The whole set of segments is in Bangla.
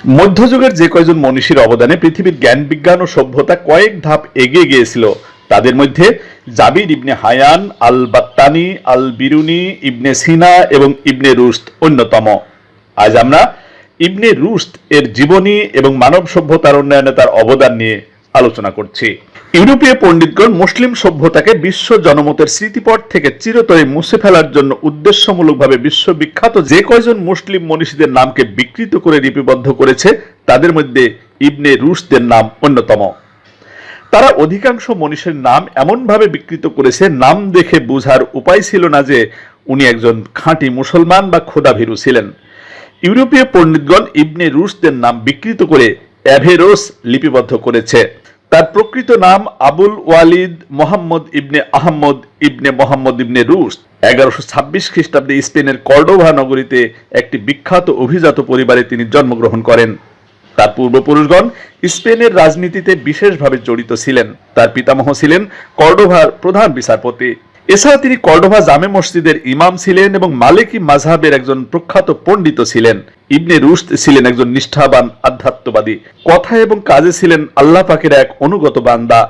মধ্যযুগের যে কয়জন মনীষীর অবদানে পৃথিবীর জ্ঞান, বিজ্ঞান ও সভ্যতা কয়েক ধাপ এগিয়ে গিয়েছিল, তাদের মধ্যে জাবির ইবনে হায়ান আল বাত্তানি আল বিরুনি ইবনে সিনা এবং ইবনে রুস্ত অন্যতম। আজ আমরা ইবনে রুস্ত এর জীবনী এবং মানব সভ্যতার উন্নয়নে তার অবদান নিয়ে আলোচনা করছি। ইউরোপীয় পণ্ডিতগণ মুসলিম সভ্যতাকে বিশ্ব জনমতের স্মৃতিপট থেকে চিরতরে মুছে ফেলার জন্য উদ্দেশ্যমূলকভাবে বিশ্ববিখ্যাত যে কয়জন মুসলিম মনীষীদের নামকে বিকৃত করে লিপিবদ্ধ করেছে, তাদের মধ্যে ইবনে রুশদের নাম অন্যতম। তারা অধিকাংশ মনীষের নাম এমনভাবে বিকৃত করেছে, নাম দেখে বোঝার উপায় ছিল না যে উনি একজন খাঁটি মুসলমান বা খোদাভীরু ছিলেন। ইউরোপীয় পণ্ডিতগণ ইবনে রুশদের নাম বিকৃত করে অ্যাভেরোস লিপিবদ্ধ করেছে। তার প্রকৃত নাম আবুল ওয়ালিদ মোহাম্মদ ইবনে আহম্মদ ইবনে মোহাম্মদ ইবনে রুশ। এগারোশো ছাব্বিশ খ্রিস্টাব্দে স্পেনের কর্ডোভা নগরীতে একটি বিখ্যাত অভিজাত পরিবারে তিনি জন্মগ্রহণ করেন। তার পূর্বপুরুষগণ স্পেনের রাজনীতিতে বিশেষভাবে জড়িত ছিলেন। তার পিতামহ ছিলেন কর্ডোভার প্রধান বিচারপতি এছাড়া তিনি কর্ডোভা জামে মসজিদের ইমাম ছিলেন এবং মালিকি মাঝহাবের একজন প্রখ্যাত পণ্ডিত ছিলেন। ইবনে রুস্ত ছিলেন একজন নিষ্ঠাবান, আধ্যাত্মবাদী। কথা এবং কাজে ছিলেন আল্লাহ পাকের এক অনুগত বান্দা।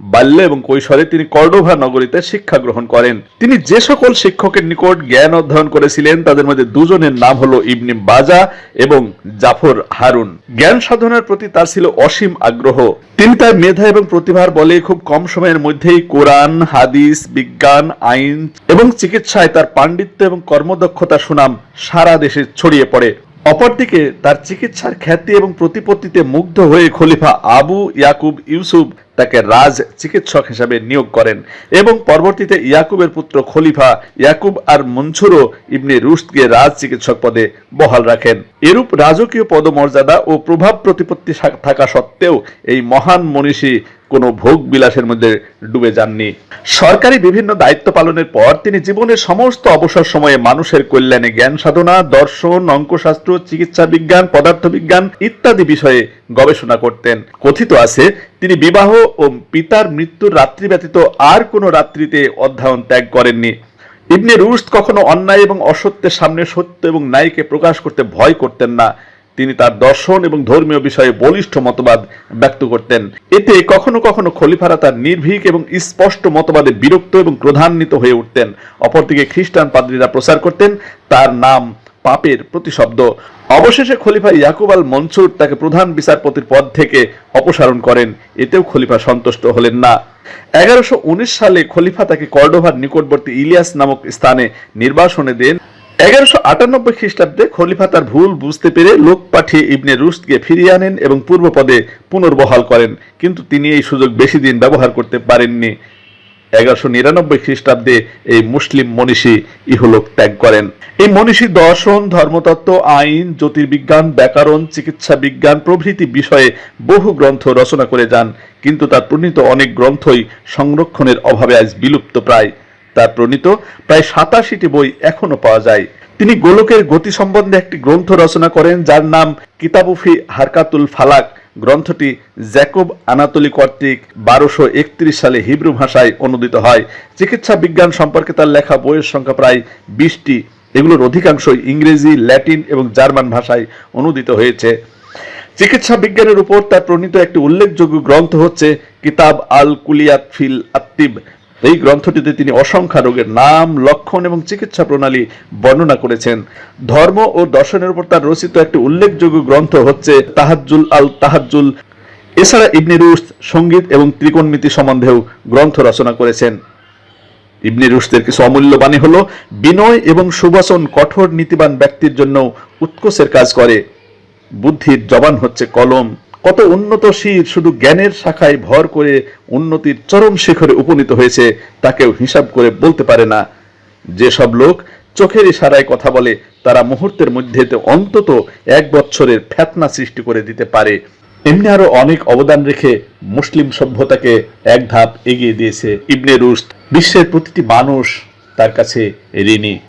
বাল্য এবং কৈশোরে তিনি কর্ডোভা নগরীতে শিক্ষা গ্রহণ করেন। তিনি যে সকল শিক্ষকের নিকট জ্ঞান অধ্যয়ন করেছিলেন, তাদের মধ্যে দুজনের নাম হলো ইবনে বাজা এবং জাফর হারুন। জ্ঞান সাধনার প্রতি তার ছিল অসীম আগ্রহ। তিনি তার মেধা এবং প্রতিভার বলে খুব কম সময়ের মধ্যেই কোরআন, হাদিস, বিজ্ঞান, আইন এবং চিকিৎসায় তার পাণ্ডিত্য এবং কর্মদক্ষতা সুনাম সারা দেশে ছড়িয়ে পড়ে। অপরদিকে তার চিকিৎসার খ্যাতি এবং প্রতিপত্তিতে মুগ্ধ হয়ে খলিফা আবু ইয়াকুব ইউসুফ তাকে রাজ চিকিৎসক হিসাবে নিয়োগ করেন এবং পরবর্তীতে ইয়াকুবের পুত্র খলিফা ইয়াকুব আর মনসুরও ইবনে রুশদকে রাজ চিকিৎসক পদে বহাল রাখেন। এরূপ রাজকীয় পদমর্যাদা ও প্রভাব প্রতিপত্তি থাকা সত্ত্বেও এই মহান মনীষী কোনো ভোগ বিলাসের মধ্যে ডুবে যাননি। সরকারি বিভিন্ন দায়িত্ব পালনের পর তিনি জীবনের সমস্ত অবসর সময়ে মানুষের কল্যাণে জ্ঞান সাধনা, দর্শন, অঙ্কশাস্ত্র চিকিৎসা বিজ্ঞান পদার্থবিজ্ঞান ইত্যাদি বিষয়ে গবেষণা করতেন। কথিত আছে, তিনি বিবাহ ও পিতার মৃত্যুর রাত্রি ব্যতীত আর কোনো রাত্রিতে অধ্যয়ন ত্যাগ করেননি। ইবনে রুশদ কখনো অন্যায় এবং অসত্যের সামনে সত্য এবং ন্যায়কে প্রকাশ করতে ভয় করতেন না। তিনি তার দর্শন এবং ধর্মীয় বিষয়ে বলিষ্ঠ মতবাদ ব্যক্ত করতেন। এতে কখনো কখনো খলিফারা তার নির্ভীক এবং স্পষ্ট মতবাদে বিরক্ত এবং ক্রধান্বিত হয়ে উঠতেন। অপরদিকে খ্রিস্টান পাদ্রীরা প্রচার করতেন, তার নাম পাপের প্রতিশব্দ। অবশেষে খলিফা ইয়াকুব আল মনসুর তাকে প্রধান বিচারপতির পদ থেকে অপসারণ করেন। এতেও খলিফা সন্তুষ্ট হলেন না। এগারোশো সালে খলিফা তাকে কর্ডোভার নিকটবর্তী ইলিয়াস নামক স্থানে নির্বাসনে দেন। এগারোশো আটানব্বই খ্রিস্টাব্দে খলিফা তার ভুল বুঝতে পেরে লোক পাঠিয়ে ইবনে রুশদকে ফিরিয়ে আনেন এবং পূর্ব পদে পুনর্বহাল করেন। কিন্তু তিনি এই সুযোগ বেশি দিন ব্যবহার করতে পারেননি। এগারোশো নিরানব্বই খ্রিস্টাব্দে এই মুসলিম মনীষী ইহলোক ত্যাগ করেন। এই মনীষী দর্শন, ধর্মতত্ত্ব, আইন, জ্যোতির্বিজ্ঞান, ব্যাকরণ, চিকিৎসা বিজ্ঞান প্রভৃতি বিষয়ে বহু গ্রন্থ রচনা করে যান। কিন্তু তার প্রণীত অনেক গ্রন্থই সংরক্ষণের অভাবে আজ বিলুপ্ত প্রায়। তার প্রণীত প্রায় সাতাশিটি বই এখনও পাওয়া যায়। তিনি গোলকের গতি সম্বন্ধে একটি গ্রন্থ রচনা করেন, যার নাম কিতাবুফি হারকাতুল ফালাক। গ্রন্থটি জ্যাকব আনাতলি কর্তৃক বারোশো একত্রিশ সালে হিব্রু ভাষায় অনুদিত হয়। চিকিৎসা বিজ্ঞান সম্পর্কে তার লেখা বইয়ের সংখ্যা প্রায় বিশটি। এগুলোর অধিকাংশই ইংরেজি, ল্যাটিন এবং জার্মান ভাষায় অনুদিত হয়েছে। চিকিৎসা বিজ্ঞানের উপর তার প্রণীত একটি উল্লেখযোগ্য গ্রন্থ হচ্ছে কিতাব আল কুলিয়াত ফিল আত্তিব এই গ্রন্থটিতে তিনি অসংখ্য রোগের নাম, লক্ষণ এবং চিকিৎসা প্রণালী বর্ণনা করেছেন। ধর্ম ও দর্শনের উপর তার রচিত একটি উল্লেখযোগ্য গ্রন্থ হচ্ছে তাহাজ্জুল আল তাহাজ্জুল। এছাড়া ইবনে রুশদ সংগীত এবং ত্রিকোণমিতি সম্বন্ধেও গ্রন্থ রচনা করেছেন। ইবনে রুশদের কিছু অমূল্য বাণী হলো, বিনয় এবং সুবাসন কঠোর নীতিবান ব্যক্তির জন্য উৎকোষের কাজ করে। বুদ্ধির জবান হচ্ছে কলম। কত উন্নত শির শুধু জ্ঞানের শাখায় ভর করে উন্নতির চরম শিখরে উপনীত হয়েছে, তাকেও হিসাব করে বলতে পারে না। যেসব লোক চোখের ইশারায় কথা বলে, তারা মুহূর্তের মধ্যে অন্তত এক বছরের ফ্যাতনা সৃষ্টি করে দিতে পারে। এমনি আরও অনেক অবদান রেখে মুসলিম সভ্যতাকে এক ধাপ এগিয়ে দিয়েছে ইবনে রুশদ। বিশ্বের প্রতিটি মানুষ তার কাছে ঋণী।